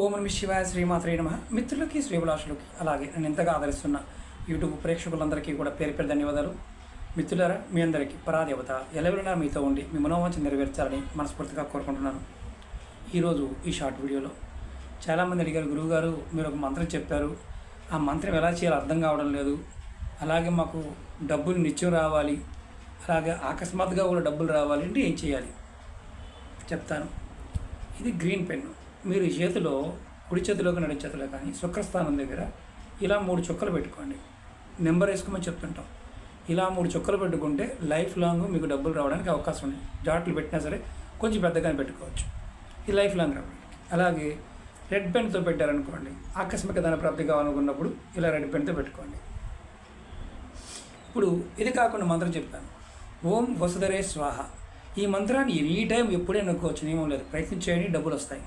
ఓం నమ శివాయ శ్రీమాత్రే నమ. మిత్రులకి శ్రీభిలాషులకి అలాగే నేను ఎంతగా ఆదరిస్తున్న యూట్యూబ్ ప్రేక్షకులందరికీ కూడా పేరు పేరు ధన్యవాదాలు. మిత్రులారా మీ అందరికీ పరాదేవత ఎలవెలనా మీతో ఉండి మీ మనోవాంఛ నెరవేర్చాలని మనస్ఫూర్తిగా కోరుకుంటున్నాను. ఈరోజు ఈ షార్ట్ వీడియోలో చాలామంది అడిగారు గురువుగారు మీరు ఒక మంత్రం చెప్పారు. ఆ మంత్రం ఎలా చేయాలో అర్థం కావడం లేదు. అలాగే మాకు డబ్బులు నిత్యం రావాలి. అలాగే అకస్మాత్తుగా కూడా డబ్బులు రావాలి అంటే ఏం చేయాలి? చెప్తాను. ఇది గ్రీన్ పెన్ను. మీరు చేతిలో కుడి చేతిలో కానీ ఎడమ చేతిలో కానీ శుక్రస్థానం దగ్గర ఇలా మూడు చుక్కలు పెట్టుకోండి. నెంబర్ వేసుకోమని చెప్తుంటాం. ఇలా మూడు చుక్కలు పెట్టుకుంటే లైఫ్ లాంగ్ మీకు డబ్బులు రావడానికి అవకాశం ఉంది. జాట్లు పెట్టినా సరే కొంచెం పెద్దగానే పెట్టుకోవచ్చు. ఇది లైఫ్ లాంగ్ రావడానికి. అలాగే రెడ్ పెన్తో పెట్టారనుకోండి ఆకస్మిక ధన ప్రాప్తి కావాలనుకున్నప్పుడు ఇలా రెడ్ పెన్తో పెట్టుకోండి. ఇప్పుడు ఇది కాకుండా మంత్రం చెప్పాను ఓం వసుధరే స్వాహ. ఈ మంత్రాన్ని ఎనీ టైం ఎప్పుడైనా అనుకోవచ్చు నియమం లేదు. ప్రయత్నం చేయండి డబ్బులు వస్తాయి.